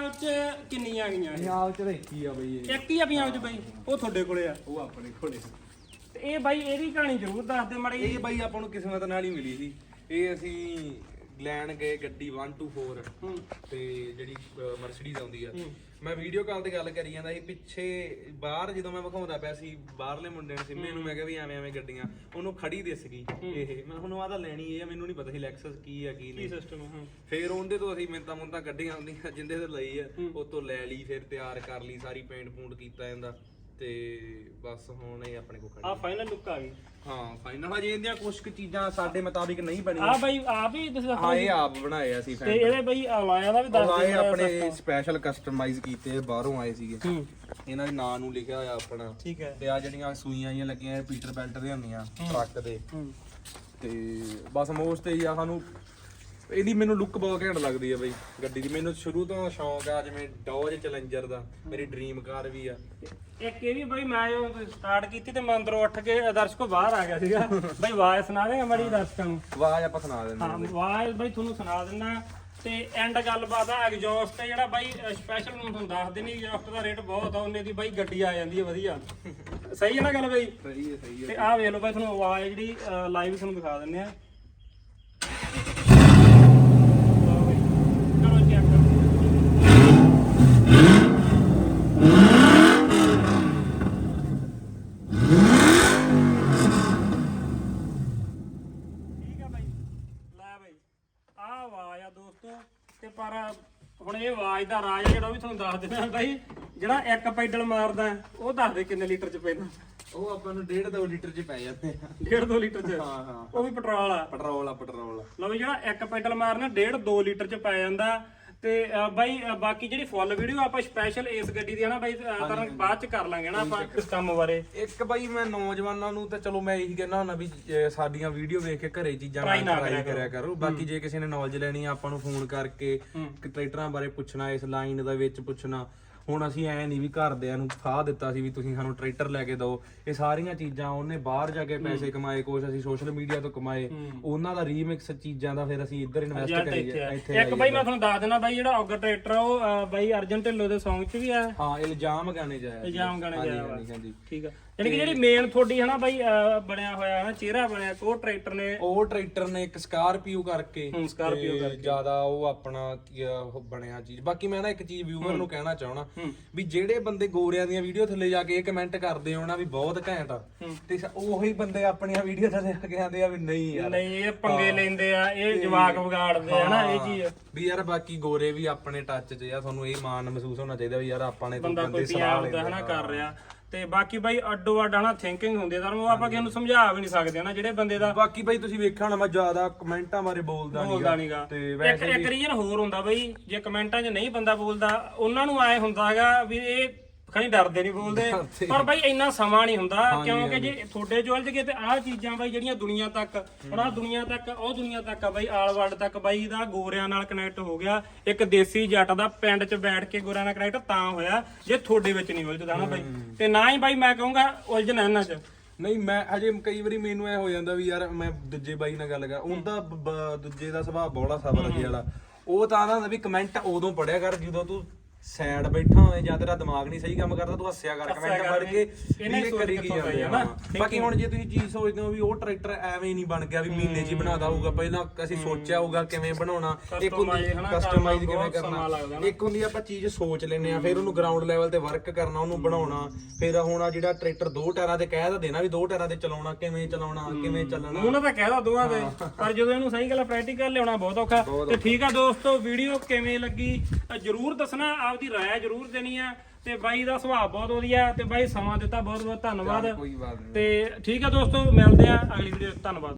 ਪੰਜਾਬ 'ਚ ਕਿੰਨੀਆਂ ਗਈਆਂ ਇਹ? ਪੰਜਾਬ ਚ ਤਾਂ ਇੱਕ ਹੀ ਆ ਬਈ ਇਹ। ਇੱਕ ਹੀ ਆ ਪੰਜਾਬ 'ਚ ਬਾਈ? ਉਹ ਤੁਹਾਡੇ ਕੋਲੇ ਆ। ਉਹ ਆਪਣੇ ਕੋਲੇ ਤੇ ਇਹ ਬਾਈ ਇਹਦੀ ਕਹਾਣੀ ਜ਼ਰੂਰ ਦੱਸ ਦੇ ਮਾੜੀ ਇਹ ਬਾਈ ਆਪਾਂ ਨੂੰ ਕਿਸਮਤ ਨਾਲ ਹੀ ਮਿਲੀ ਸੀ। ਇਹ ਅਸੀਂ ਲੈਣ ਗਏ ਗੱਡੀ 124 ਹੂੰ। ਤੇ ਜਿਹੜੀ ਮਰਸੀਡੀਜ਼ ਆਉਂਦੀ ਆ। ਮੈਂ ਵੀਡੀਓ ਕਾਲ ਤੇ ਗੱਲ ਕਰੀ ਜਾਂਦਾ ਸੀ ਪਿੱਛੇ ਬਾਹਰ ਜਦੋਂ ਮੈਂ ਵਿਖਾਉਂਦਾ ਪਿਆ ਸੀ ਬਾਹਰਲੇ ਮੁੰਡੇ ਨੂੰ ਸਿੰਮੇ ਨੂੰ ਮੈਂ ਕਿਹਾ ਵੀ ਐਵੇਂ ਐਵੇਂ ਗੱਡੀਆਂ ਉਹਨੂੰ ਖੜੀ ਦਿਸ ਗਈ ਇਹ। ਮੈਂ ਹੁਣ ਆਦਾ ਲੈਣੀ ਇਹ ਮੈਨੂੰ ਨਹੀਂ ਪਤਾ ਸੀ ਲੈਕਸਸ ਕੀ ਆ ਕੀ ਕੀ ਨਹੀਂ। ਸਿਸਟਮ ਹਾਂ। ਫੇਰ ਉਹਦੇ ਤੋਂ ਅਸੀਂ ਮਿੰਤਾ ਮੁੰਤਾ ਕੱਢੀਆਂ ਹੁੰਦੀਆਂ ਜਿੰਦੇ ਤੋਂ ਲਈ ਆ ਉਹ ਤੋਂ ਲੈ ਲਈ ਫਿਰ ਤਿਆਰ ਕਰ ਲਈ ਸਾਰੀ ਪੇਂਟ ਪੂੰਟ ਕੀਤਾ ਜਾਂਦਾ ਤੇ ਬਸ ਹੁਣ ਇਹ ਆਪਣੇ ਕੋਲ ਆ ਖੜੀ ਫਾਈਨਲ ਲੁੱਕ ਆ ਗਈ। ਹਾਂ ਫਾਈਨਲ ਹਜੇ ਇਹਦੀਆਂ ਕੁਝ ਕੁ ਚੀਜ਼ਾਂ ਸਾਡੇ ਮੁਤਾਬਿਕ ਨਹੀਂ ਆ ਬਣੀਆਂ ਬਾਈ ਆਪ ਹੀ ਤੁਸੀਂ ਹਾਂ ਇਹ ਆਪ ਬਣਾਏ ਆ ਅਸੀਂ ਤੇ ਇਹਦੇ ਬਾਈ ਅਲਾਇਆ ਦਾ ਵੀ ਦੱਸ ਆਏ ਦੇ ਆਪਣੇ ਸਪੈਸ਼ਲ ਕਸਟਮਾਈਜ਼ ਕੀਤੇ ਆ, ਬਾਹਰੋਂ ਆਏ ਸੀਗੇ। ਹੂੰ। ਇਹਨਾਂ ਦੇ ਨਾਂ ਨੂੰ ਲਿਖਿਆ ਹੋਇਆ ਆਪਣਾ। ਠੀਕ ਹੈ। ਤੇ ਆ ਜਿਹੜੀਆਂ ਸੂਈਆਂ ਜੀਆਂ ਲੱਗੀਆਂ ਇਹ ਪੀਟਰ ਬੈਲਟ ਦੇ ਹੁੰਦੀਆਂ ਟਰੱਕ ਦੇ। ਹੂੰ। ਤੇ ਬਸ ਮੋਸਟ ਤੇ ਆ ਸਾਨੂੰ ਇਹਦੀ ਮੈਨੂੰ ਲੁੱਕ ਬਹੁਤ ਘੈਂਟ ਲੱਗਦੀ ਆ ਬਈ ਗੱਡੀ ਦੀ। ਮੈਨੂੰ ਸ਼ੁਰੂ ਤੋਂ ਸ਼ੌਂਕ ਆ ਜਿਵੇਂ ਡੋਜ ਚੈਲੰਜਰ ਦਾ ਮੇਰੀ ਡ੍ਰੀਮ ਕਾਰ ਵੀ ਆ। ਇੱਕ ਇਹ ਵੀ ਬਾਈ ਮੈਂ ਜਦੋਂ ਸਟਾਰਟ ਕੀਤੀ ਤੇ ਮੈਂ ਅੰਦਰੋਂ ਉੱਠ ਕੇ ਦਰਸ਼ਕੋ ਬਾਹਰ ਆ ਗਿਆ ਸੀਗਾ। ਬਾਈ ਆਵਾਜ਼ ਸੁਣਾ ਦੇਗਾ ਮੜੀ ਦਰਸ਼ਕਾਂ ਨੂੰ। ਆਵਾਜ਼ ਆਪਾਂ ਸੁਣਾ ਦਿੰਦੇ ਹਾਂ ਆਵਾਜ਼ ਬਾਈ ਤੁਹਾਨੂੰ ਸੁਣਾ ਦਿੰਦਾ। ਤੇ ਐਂਡ ਗੱਲਬਾਤ ਆ ਐਗਜ਼ੌਸਟ ਤੇ ਜਿਹੜਾ ਬਾਈ ਸਪੈਸ਼ਲ ਨੂੰ ਤੁਹਾਨੂੰ ਦੱਸ ਦੇਣੀ ਐਗਜ਼ੌਸਟ ਦਾ ਰੇਟ ਬਹੁਤ ਆ ਉਹਨੇ ਦੀ ਬਾਈ ਗੱਡੀ ਆ ਜਾਂਦੀ ਹੈ ਵਧੀਆ। ਸਹੀ ਹੈ ਨਾ ਗੱਲ ਬਾਈ? ਸਹੀ ਹੈ ਸਹੀ ਤੇ ਆਹ ਵੇਖ ਲਓ ਬਾਈ ਤੁਹਾਨੂੰ ਆਵਾਜ਼ ਜਿਹੜੀ ਲਾਈਵ ਤੁਹਾਨੂੰ ਦਿਖਾ ਦਿੰਦੇ ਆ ਲਓ ਬਾਈ, ਕਰੋ check। ਠੀਕ ਆ ਬਾਈ ਲੈ ਬਾਈ ਆਹ ਆਵਾਜ਼ ਆ ਦੋਸਤੋ ਤੇ ਪਰ ਹੁਣ ਇਹ ਆਵਾਜ਼ ਦਾ ਰਾਜ ਜਿਹੜਾ ਉਹ ਵੀ ਤੁਹਾਨੂੰ ਦੱਸ ਦੇਣਾ ਬਾਈ ਜਿਹੜਾ ਇੱਕ ਪੈਡਲ ਮਾਰਦਾ ਉਹ ਦੱਸ ਦੇ ਕਿੰਨੇ ਲੀਟਰ ਚ ਪੈਂਦਾ। ਉਹ ਆਪਾਂ ਨੂੰ 1.5 2 ਲੀਟਰ ਚ ਪੈ ਜਾਂਦੇ ਆ। ਡੇਢ ਦੋ ਲੀਟਰ ਚ? ਹਾਂ ਹਾਂ। ਉਹ ਵੀ ਪੈਟਰੋਲ ਆ। ਪੈਟਰੋਲ ਆ ਪੈਟਰੋਲ ਲਓ ਵੀ ਜਿਹੜਾ ਇੱਕ ਪੈਡਲ ਮਾਰਨਾ ਡੇਢ 2 ਲੀਟਰ ਚ ਪੈ ਜਾਂਦਾ। ਤੇ ਅ, ਬਾਈ ਅ, ਬਾਕੀ ਜਿਹੜੀ ਫੁੱਲ ਵੀਡੀਓ ਆਪਾਂ ਸਪੈਸ਼ਲ ਇਸ ਗੱਡੀ ਦੀ ਹੈ ਨਾ ਬਾਈ ਅ, ਤਰਨ ਬਾਅਦ ਚ ਕਰ ਲਾਂਗੇ ਨਾ ਆਪਾਂ ਇਸ ਕੰਮ ਬਾਰੇ। ਇੱਕ ਬਾਈ ਮੈਂ ਨੌਜਵਾਨਾਂ ਨੂੰ ਤਾਂ ਚਲੋ ਮੈਂ ਇਹੀ ਕਹਿਣਾ ਹੁੰਦਾ ਵੀ ਸਾਡੀਆਂ ਵੀਡੀਓ ਵੇਖ ਕੇ ਘਰੇ ਚੀਜ਼ਾਂ Try ਨਾ ਟਰਾਈ ਕਰਿਆ ਕਰਿਆ ਕਰੋ। ਬਾਕੀ ਜੇ ਕਿਸੇ ਨੇ ਨੌਲੇਜ ਲੈਣੀ ਆ ਆਪਾਂ ਨੂੰ ਫੋਨ ਕਰਕੇ ਕਿ ਟਰੈਕਟਰਾਂ ਬਾਰੇ ਪੁੱਛਣਾ ਇਸ ਲਾਈਨ ਦਾ ਵਿੱਚ ਪੁੱਛਣਾ। ਹੁਣ ਅਸੀਂ ਐ ਨਹੀਂ ਵੀ ਘਰਦਿਆਂ ਨੂੰ ਫਾਹ ਦਿੱਤਾ ਸੀ ਵੀ ਤੁਸੀਂ ਸਾਨੂੰ ਟਰੈਕਟਰ ਲੈ ਕੇ ਦਿਓ। ਇਹ ਸਾਰੀਆਂ ਚੀਜ਼ਾਂ ਉਹਨੇ ਬਾਹਰ ਜਾ ਕੇ ਪੈਸੇ ਕਮਾਏ ਕੁਛ ਅਸੀਂ ਸੋਸ਼ਲ ਮੀਡੀਆ ਤੋਂ ਕਮਾਏ। ਉਹਨਾਂ ਦਾ ਰੀਮਿਕਸ ਚੀਜ਼ਾਂ ਦਾ ਫਿਰ ਅਸੀਂ ਇੱਧਰ ਇਨਵੈਸਟ ਕਰੀਏ। ਇੱਥੇ ਇੱਕ ਬਾਈ ਮੈਂ ਤੁਹਾਨੂੰ ਦੱਸ ਦੇਣਾ ਬਾਈ ਜਿਹੜਾ ਔਗਰ ਟਰੈਕਟਰ ਆ ਉਹ ਬਾਈ ਅਰਜਨ ਢਿੱਲੋਂ ਦੇ Song ਚ ਵੀ ਆ ਹਾਂ ਇਲਜ਼ਾਮ ਗਾਣੇ ਜਾਇਆ ਇਲਜ਼ਾਮ ਗਾਣੇ ਜਾਇਆ ਠੀਕ ਆ। ਯਾਨੀ ਕਿ ਜਿਹੜੀ ਮੇਨ ਤੁਹਾਡੀ ਹਨਾ ਬਾਈ ਬਣਿਆ ਹੋਇਆ ਹੈ ਨਾ ਚਿਹਰਾ ਬਣਿਆ ਕੋ ਟਰੈਕਟਰ ਨੇ ਉਹ ਟਰੈਕਟਰ ਨੇ ਇੱਕ ਸਕਾਰਪੀਓ ਕਰਕੇ ਹੂੰ, Scorpio ਤੇ ਜ਼ਿਆਦਾ ਉਹ ਆਪਣਾ ਕੀ ਆ, ਉਹ ਬਣਿਆ ਚੀਜ਼। ਬਾਕੀ ਮੈਂ ਨਾ ਇੱਕ ਚੀਜ਼ ਵਿਊਅਰ ਨੂੰ ਕਹਿਣਾ ਚਾਹਣਾ ਵੀ ਜਿਹੜੇ ਬੰਦੇ ਗੋਰਿਆਂ ਦੀਆਂ ਵੀਡੀਓ ਥੱਲੇ ਜਾ ਕੇ ਇਹ ਕਮੈਂਟ ਕਰਦੇ ਹੋ ਨਾ ਵੀ ਬਹੁਤ ਘੈਂਟ ਆ। ਤੇ ਸ- ਉਹੀ ਬੰਦੇ ਆਪਣੀਆਂ ਵੀਡੀਓ ਥੱਲੇ ਆ ਕੇ ਆਂਦੇ ਆ ਵੀ ਨਹੀਂ ਯਾਰ। ਨਹੀਂ ਇਹ ਪੰਗੇ ਲੈਂਦੇ ਆ ਇਹ ਜਵਾਕ ਵਿਗਾੜਦੇ ਆ ਨਾ ਇਹ ਚੀਜ਼। ਵੀ ਯਾਰ ਬਾਕੀ ਗੋਰੇ ਵੀ ਆਪਣੇ ਟੱਚ 'ਚ ਆ ਤੁਹਾਨੂੰ ਇਹ ਮਾਣ ਮਹਿਸੂਸ ਹੋਣਾ ਚਾਹੀਦਾ ਵੀ ਯਾਰ ਆਪਾਂ ਨੇ ਕੋਈ ਬੰਦਾ ਸਲਾਹ ਦਾ ਹਨਾ ਕਰ ਰਿਹਾ। ਤੇ ਬਾਕੀ ਬਾਈ ਅੱਡੋ ਅੱਡ ਹਨਾ ਥਿੰਕਿੰਗ ਹੁੰਦੀ ਆ ਤੁਹਾਨੂੰ ਉਹ ਆਪਾਂ ਕਿਸੇ ਨੂੰ ਸਮਝਾ ਵੀ ਨਹੀਂ ਸਕਦੇ ਹਨਾ ਜਿਹੜੇ ਬੰਦੇ ਦਾ ਬਾਕੀ ਬਾਈ ਤੁਸੀਂ ਵੇਖਿਆ ਹੋਣਾ ਮੈਂ ਜ਼ਿਆਦਾ ਕਮੈਂਟਾਂ ਬਾਰੇ ਬੋਲਦਾ ਬੋਲਦਾ ਨਹੀਂ ਨਹੀਂਗਾ ਤੇ ਇੱਕ ਵੈਸੇ ਇੱਕ ਰੀਜਨ ਹੋਰ ਹੁੰਦਾ ਬਈ ਜੇ ਕਮੈਂਟਾਂ 'ਚ ਨਹੀਂ ਬੰਦਾ ਬੋਲਦਾ ਉਹਨਾਂ ਨੂੰ ਐ ਹੁੰਦਾ ਹੈਗਾ ਵੀ ਇਹ ਖਣੀ ਡਰਦੇ ਨਹੀਂ ਬੋਲਦੇ ਪਰ ਬਈ ਇੰਨਾ ਸਮਾਂ ਨਹੀਂ ਹੁੰਦਾ ਕਿਉਂਕਿ ਜੇ ਤੁਹਾਡੇ ਉਲਝ ਗਏ ਤੇ ਆਹ ਚੀਜ਼ਾਂ ਬਈ ਜਿਹੜੀਆਂ ਦੁਨੀਆ ਤੱਕ ਹੁਣ ਆਹ ਦੁਨੀਆ ਤੱਕ ਉਹ ਦੁਨੀਆ ਤੱਕ ਆ ਬਈ ਆਲ ਵਰਲਡ ਤੱਕ ਬਈ ਦਾ ਗੋਰਿਆਂ ਨਾਲ ਕਨੈਕਟ ਹੋ ਗਿਆ ਇੱਕ ਦੇਸੀ ਜੱਟ ਦਾ ਪਿੰਡ 'ਚ ਬੈਠ ਕੇ ਗੋਰਿਆਂ ਨਾਲ ਕਨੈਕਟ ਤਾਂ ਹੋਇਆ ਜੇ ਤੁਹਾਡੇ ਵਿੱਚ ਨਹੀਂ ਉਲਝਦਾ ਨਾ ਬਈ। ਤੇ ਨਾ ਹੀ ਬਈ ਮੈਂ ਕਹੂੰਗਾ ਉਲਝਣਾ ਇਹਨਾਂ 'ਚ। ਨਹੀਂ ਮੈਂ ਹਜੇ ਕਈ ਵਾਰੀ ਮੈਨੂੰ ਐ ਹੋ ਜਾਂਦਾ ਵੀ ਯਾਰ ਮੈਂ ਦੂਜੇ ਬਾਈ ਨਾਲ ਗੱਲ ਕਰ ਉਹਦਾ ਦੂਜੇ ਦਾ ਸੁਭਾਅ ਬੋਲਾ ਸਬਰ ਵਾਲਾ। ਉਹ ਤਾਂ ਆਂਦਾ ਵੀ ਕਮੈਂਟ ਉਦੋਂ ਪੜਿਆ ਕਰ ਜਦੋਂ ਤੂੰ ਸੈਡ ਬੈਠਾ ਹੋਏ ਜਾਂ ਤੇਰਾ ਦਿਮਾਗ ਨਹੀਂ ਸਹੀ ਕੰਮ ਕਰਦਾ ਤੂੰ ਹੱਸਿਆ ਕਰ ਕਮੈਂਟ ਕਰ ਪੜ ਕੇ ਵੀ ਇਹ ਸੋਚ ਕਰੀ ਕੀ ਕਿੱਥੋਂ ਜਾਂਦੇ ਆ ਹੈ ਨਾ? ਹਾਂ। ਬਾਕੀ ਹੁਣ ਜੇ ਤੁਸੀਂ ਚੀਜ਼ ਸੋਚਦੇ ਹੋ ਵੀ ਉਹ ਟਰੈਕਟਰ ਐਵੇਂ ਨਹੀਂ ਬਣ ਗਿਆ ਵੀ ਮਹੀਨੇ 'ਚ ਹੀ ਬਣਾਦਾ ਹੋਊਗਾ ਪਹਿਲਾਂ ਅਸੀਂ ਸੋਚਿਆ ਹੋਊਗਾ ਕਿਵੇਂ ਬਣਾਉਣਾ ਇੱਕ ਹੁੰਦੀ ਕਸਟਮਾਈਜ਼ ਕਿਵੇਂ ਕਰਨਾ। ਇੱਕ ਹੁੰਦੀ ਆਪਾਂ ਚੀਜ਼ ਸੋਚ ਲੈਨੇ ਆ ਫਿਰ ਉਹਨੂੰ ਗਰਾਊਂਡ ਲੈਵਲ ਤੇ ਵਰਕ ਕਰਨਾ ਉਹਨੂੰ ਬਣਾਉਣਾ ਫਿਰ ਹੁਣ ਆ ਜਿਹੜਾ ਟਰੈਕਟਰ ਦੋ ਟਾਇਰਾਂ ਤੇ ਕਹਿ ਤਾਂ ਦੇਣਾ ਵੀ ਦੋ ਟਾਇਰਾਂ ਤੇ ਚਲਾਉਣਾ ਕਿਵੇਂ ਚਲਾਉਣਾ ਕਿਵੇਂ ਚੱਲਣਾ। ਉਹਨਾਂ ਤਾਂ ਕਹਿਦਾ ਦੋਵਾਂ ਦੇ ਪਰ ਜਦੋਂ ਇਹਨੂੰ ਸਹੀ ਗੱਲ ਪ੍ਰੈਕਟੀਕਲ ਲਿਆਉਣਾ ਬਹੁਤ ਔਖਾ। ਤੇ ਠੀਕ ਆ ਦੋਸਤੋ ਵੀਡੀਓ ਕਿਵੇਂ ਲੱਗੀ ਜਰੂਰ ਦੱਸਣਾ। ਆਪਦੀ ਰਾਏ ਜਰੂਰ ਦੇਣੀ ਆ ਤੇ ਬਾਈ ਦਾ ਸੁਭਾਅ ਬਹੁਤ ਵਧੀਆ ਤੇ ਬਾਈ ਸਮਾਂ ਦਿੱਤਾ ਬਹੁਤ ਬਹੁਤ ਧੰਨਵਾਦ ਕੋਈ ਬਾਤ ਨਹੀਂ। ਤੇ ਠੀਕ ਆ ਦੋਸਤੋ ਮਿਲਦੇ ਆ ਅਗਲੀ ਵੀਡੀਓ ਧੰਨਵਾਦ।